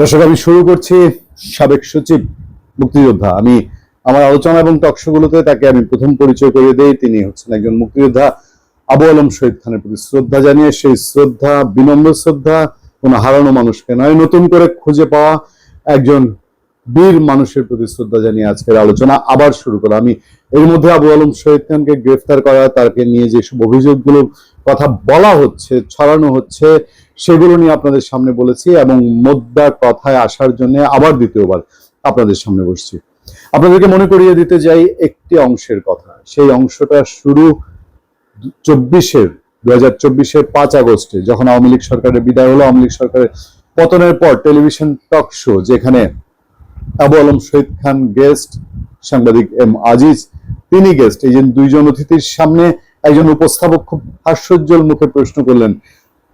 দর্শক, আমি শুরু করছি সাবেক সচিব, মুক্তিযোদ্ধা। আমি আমার আলোচনা এবং টকশোগুলোতে তাকে আমি প্রথম পরিচয় করিয়ে দিই। তিনি হচ্ছেন একজন মুক্তিযোদ্ধা, আবু আলম শহীদ খানের প্রতি শ্রদ্ধা জানিয়ে সেই শ্রদ্ধা, বিনম্র শ্রদ্ধা, কোনো হারানো মানুষকে নয়, নতুন করে খুঁজে পাওয়া একজন বীর মানুষের প্রতি শ্রদ্ধা জানিয়ে আজকের আলোচনা আবার শুরু করা আমি এর মধ্যে আবু আলম শহীদ খানকে গ্রেফতার করা তাকে নিয়ে যেসব অভিযোগগুলোর কথা বলা হচ্ছে, ছড়ানো হচ্ছে, সেগুলো নিয়ে আপনাদের সামনে বলেছি এবং মোদ্দা কথায় আসার জন্য আবার দ্বিতীয়বার আপনাদের সামনে বসছি। আপনাদেরকে মনে করিয়ে দিতে যাই একটি অংশের কথা। সেই অংশটা শুরু চব্বিশের দু হাজার চব্বিশের পাঁচ আগস্টে, যখন আওয়ামী লীগ সরকারের বিদায় হলো, আওয়ামী লীগ সরকারের পতনের পর টেলিভিশন টক শো, যেখানে আবু আলম শহীদ খান গেস্ট, সাংবাদিক এম আজিজ, তিনি গেস্ট। এই যে দুইজন অতিথির সামনে একজন উপস্থাপক খুব মুখে প্রশ্ন করলেন,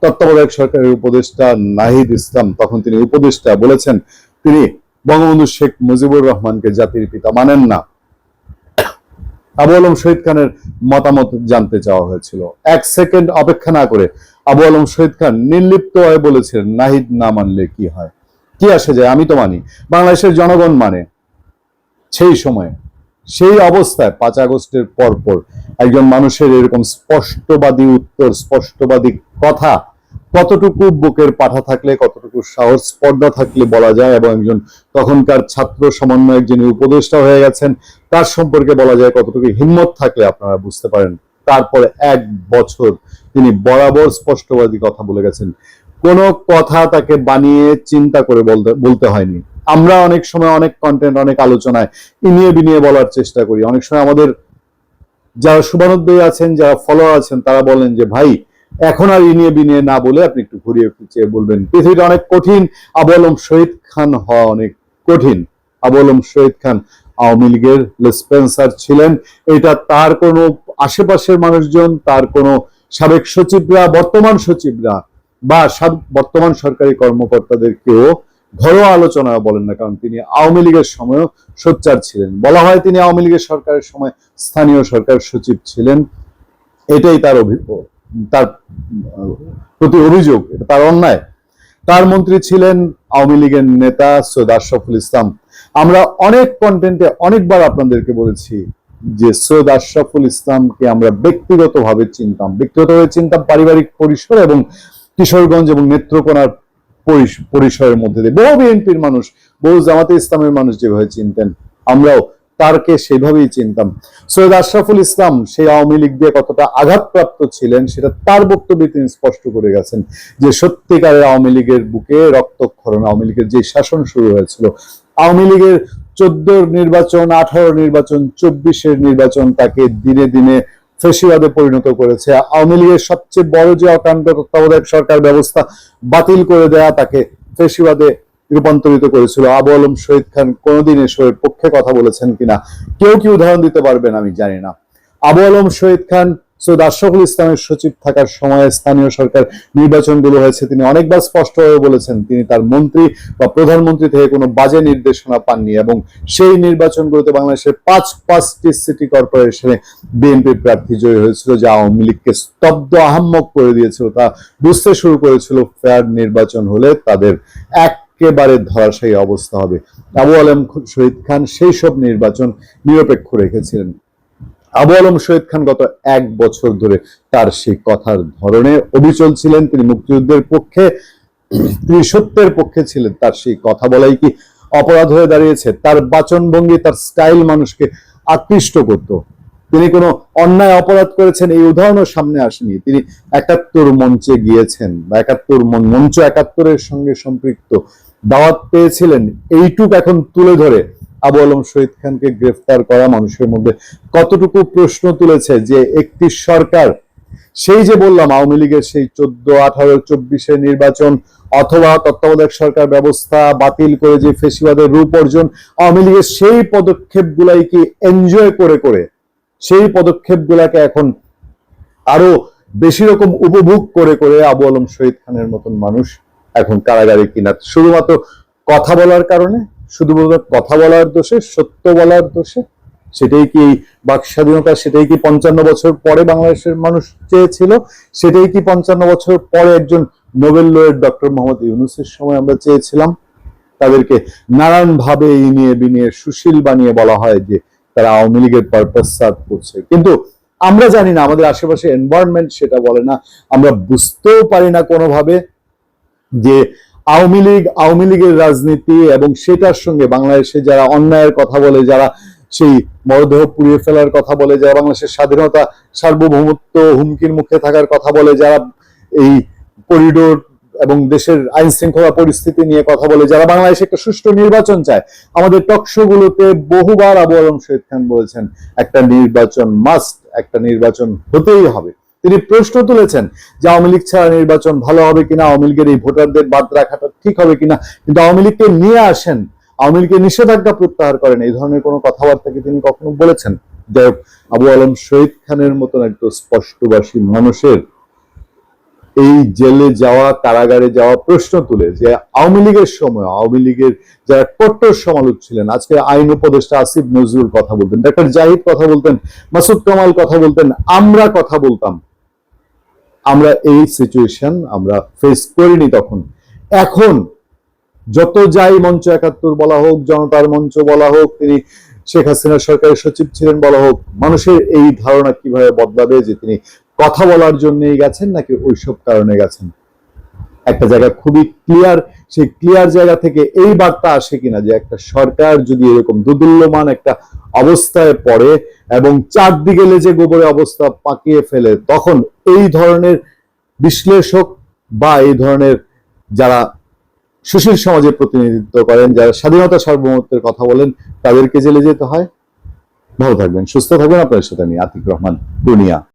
তত্ত্বাবধায়ক সরকারের উপদেষ্টা নাহিদ ইসলাম। তখন তিনি উপদেষ্টা বলেছেন, তিনি বঙ্গবন্ধু শেখ মুজিবুর রহমানকে জাতির পিতা মানেন না। আবু আলম শহীদ খানের মতামত জানতে চাওয়া হয়েছিল। এক সেকেন্ড অপেক্ষা না করে আবু আলম শহীদ খান নির্লিপ্ত হয়ে বলেছিলেন, নাহিদ না মানলে কি হয়? কি আসে যায়? আমি তো মানি। বাংলাদেশের জনগণ মানে। সেই সময়ে, সেই অবস্থায় পাঁচ আগস্টের পর পর একজন মানুষের এরকম স্পষ্টবাদী উত্তর, স্পষ্টবাদী কথা কতটুকু বুকের পাঠা থাকলে, কতটুকু সাহস স্পর্ধা থাকলে বলা যায় এবং একজন তখনকার ছাত্র সমন্বয়ক যিনি উপদেষ্টা হয়ে গেছেন, তার সম্পর্কে বলা যায় কতটুকু হিম্মত থাকলে আপনারা বুঝতে পারেন। তারপরে এক বছর তিনি বরাবর স্পষ্টবাদী কথা বলে গেছেন। কোনো কথা তাকে বানিয়ে চিন্তা করে বলতে হয়নি। আমরা অনেক সময় অনেক কন্টেন্ট অনেক আলোচনায় ইনিয়ে বিনিয়ে বলার চেষ্টা করি। অনেক সময় আমাদের যারা শুভানুদ্দয়ী আছেন, যারা ফলোয়ার আছেন, তারা বলেন যে, ভাই, এখন আর ইনিয়ে বিনিয়ে না বলে আপনি একটু ঘুরিয়ে চেয়ে বলবেন। পৃথিবীটা অনেক কঠিন। আবু আলম শহীদ খান হওয়া অনেক কঠিন। আবু আলম শহীদ খান আওয়ামী লীগের স্পেন্সার ছিলেন। এটা তার কোনো আশেপাশের মানুষজন, তার কোনো সাবেক সচিবরা, বর্তমান সচিবরা বা সাব- বর্তমান সরকারি কর্মকর্তাদেরকেও ঘরোয়া আলোচনা বলেন না, কারণ তিনি আওয়ামী লীগের সময়ও সোচ্চার ছিলেন। বলা হয় তিনি আওয়ামী লীগের সরকারের সময় স্থানীয় সরকার সচিব ছিলেন। এটাই তার তার প্রতি অভিযোগ, এটা তার অন্যায়। তার মন্ত্রী ছিলেন আওয়ামী লীগের নেতা সৈয়দ আশরাফুল ইসলাম। আমরা অনেক কন্টেন্টে অনেকবার আপনাদেরকে বলেছি যে সৈয়দ আশরাফুল ইসলামকে আমরা ব্যক্তিগতভাবে চিনতাম। ব্যক্তিগতভাবে চিনতাম পারিবারিক পরিসর এবং কিশোরগঞ্জ এবং নেত্রকোনার পরিসরের মধ্যে দিয়ে বহু বিএনপির মানুষ, বহু জামাতে ইসলামের মানুষ যেভাবে চিনতেন, আমরাও তারকে সেভাবেই চিনতাম। সৈয়দ আশরাফুল ইসলাম সেই আওয়ামী লীগ দিয়ে কতটা আঘাতপ্রাপ্ত ছিলেন সেটা তার বক্তব্যে তিনি স্পষ্ট করে গেছেন যে সত্যিকারের আওয়ামী লীগের বুকে রক্তক্ষরণ, আওয়ামী লীগের যে শাসন শুরু হয়েছিল, আওয়ামী লীগের চোদ্দোর নির্বাচন, আঠারো নির্বাচন, চব্বিশের নির্বাচন তাকে দিনে দিনে ফেসিবাদে পরিণত করেছে। আওয়ামী লীগের সবচেয়ে বড় যে অকাণ্ড তত্ত্বাবধায়ক সরকার ব্যবস্থা বাতিল করে দেয়া তাকে ফেসিবাদে রূপান্তরিত করেছিল। আবু আলম শহীদ খান কোনোদিন এসবের পক্ষে কথা বলেছেন কিনা? কেউ কি উদাহরণ দিতে পারবেন আমি জানি না। আবু আলম শহীদ খান সৈয়দ আশরাফুল ইসলামের সচিব থাকার সময় স্থানীয় সরকার নির্বাচনগুলো হয়েছে। তিনি অনেকবার বলেছেন, তিনি তার মন্ত্রী বা প্রধানমন্ত্রী থেকে কোনো বাজে নির্দেশনা পাননি এবং সেই নির্বাচনগুলোতে বাংলাদেশের পাঁচ পাঁচটি সিটি কর্পোরেশনে বিএনপি প্রার্থী জয়ী হয়েছিল, যা আওয়ামী লীগকে স্তব্ধ আহাম্মক করে দিয়েছিল। তা বুঝতে শুরু করেছিল ফেয়ার নির্বাচন হলে তাদের একেবারে ধরাশায়ী অবস্থা হবে। আবু আলম শহীদ খান সেই সব নির্বাচন নিরপেক্ষ রেখেছিলেন। আবু আলম শহীদ খান গত এক বছর ধরে তার সেই কথার ধরনে অবিচল ছিলেন। তিনি মুক্তিযুদ্ধের পক্ষে, তিনি সত্যের পক্ষে ছিলেন। তার সেই কথা বলাই কি অপরাধ হয়ে দাঁড়িয়েছে? তার বাচনভঙ্গি, তার স্টাইল মানুষকে আকৃষ্ট করত। তিনি কোনো অন্যায় অপরাধ করেছেন, এই উদাহরণও সামনে আসেনি। তিনি একাত্তর মঞ্চে গিয়েছেন বা একাত্তর মঞ্চ একাত্তরের সঙ্গে সম্পৃক্ত। দাওয়াত পেয়েছিলেন, এইটুক এখন তুলে ধরে। আবু আলম শহীদ খানকে গ্রেফতার করা মানুষের মধ্যে কতটুকু প্রশ্ন তুলেছে যে একটি সরকার, সেই যে বললাম, আওয়ামী লীগের সেই চোদ্দ, আঠারো, চব্বিশের নির্বাচন অথবা তত্ত্বাবধায়ক সরকার ব্যবস্থা বাতিল করে যে ফেসিবাদের রূপ অর্জন, আওয়ামী লীগের সেই পদক্ষেপ গুলাই কি এনজয় করে করে, সেই পদক্ষেপ গুলাকে এখন আরও বেশি রকম উপভোগ করে করে আবু আলম শহীদ খানের মতন মানুষ এখন কারাগারে কিনা? শুধুমাত্র কথা বলার কারণে? শুধুমাত্র কথা বলার দোষে, সত্য বলার দোষে, সেটাই কি বাক স্বাধীনতা, সেটাই কি পঞ্চান্ন বছর পরে বাংলাদেশের মানুষ চেয়েছিল? সেটাই কি পঞ্চান্ন বছর পরে একজন নোবেল লয়ের ডক্টর মোহাম্মদ ইউনুসের সময় আমরা চেয়েছিলাম? তাদেরকে নানান ভাবে ইনিয়ে বিনিয়ে, সুশীল বানিয়ে বলা হয় যে তারা আওয়ামী লীগের পারপাস সার্ভ করছে। কিন্তু আমরা জানি না, আমাদের আশেপাশে এনভায়রনমেন্ট সেটা বলে না। আমরা বুঝতেও পারি না কোনোভাবে যে আওয়ামী লীগ, আওয়ামী লীগের রাজনীতি এবং সেটার সঙ্গে বাংলাদেশে যারা অন্যায়ের কথা বলে, যারা সেই মরদেহ পুড়িয়ে ফেলার কথা বলে, যারা বাংলাদেশের স্বাধীনতা সার্বভৌমত্ব হুমকির মুখে থাকার কথা বলে, যারা এই করিডোর এবং দেশের আইন শৃঙ্খলা পরিস্থিতি নিয়ে কথা বলে, যারা বাংলাদেশে একটা সুষ্ঠু নির্বাচন চায়, আমাদের টকশো গুলোতে বহুবার আবু আলম শহীদ খান বলেছেন, একটা নির্বাচন মাস্ট একটা নির্বাচন হতেই হবে। তিনি প্রশ্ন তুলেছেন যে আওয়ামী লীগ ছাড়া নির্বাচন ভালো হবে কিনা, আওয়ামী লীগের এই ভোটারদের বাদ রাখাটা ঠিক হবে কিনা। কিন্তু আওয়ামী লীগকে নিয়ে আসেন, আওয়ামী লীগের নিষেধাজ্ঞা প্রত্যাহার করেন, এই ধরনের কোনো কথাবার্তা কি তিনি কখনো বলেছেন? যাই আবু আলম শহীদ খানের মতন একটু স্পষ্টবাসী মানুষের এই জেলে যাওয়া, কারাগারে যাওয়া প্রশ্ন তুলে যে আওয়ামী লীগের সময়, আওয়ামী লীগের যারা কট্টর সমালোচক ছিলেন, আজকে আইন উপদেষ্টা আসিফ নজরুল কথা বলতেন, ডাক্তার জাহিদ কথা বলতেন, মাসুদ কামাল কথা বলতেন, আমরা কথা বলতাম। আমরা এই সিচুয়েশন আমরা ফেস করিনি তখন। এখন যত যাই মঞ্চ একাত্তর বলা হোক, জনতার মঞ্চ বলা হোক, তিনি শেখ হাসিনা সরকারের সচিব ছিলেন বলা হোক, মানুষের এই ধারণা কীভাবে বদলাবে যে তিনি কথা বলার জন্যই গেছেন নাকি ওইসব কারণে গেছেন? একটা জায়গা খুবই ক্লিয়ার সেই ক্লিয়ার জায়গা থেকে এই বার্তা আসে কিনা যে একটা সরকার যদি এরকম দুদুল্যমান একটা অবস্থায় পড়ে এবং চারদিকে লেজে গোবরে অবস্থা পাকিয়ে ফেলে, তখন এই ধরনের বিশ্লেষক বা এই ধরনের যারা সুশীল সমাজের প্রতিনিধিত্ব করেন, যারা স্বাধীনতা সার্বভৌমত্বের কথা বলেন, তাদেরকে জেলে যেতে হয়। ভালো থাকবেন, সুস্থ থাকবেন। আপনার সাথে আমি আতিক রহমান, দুনিয়া।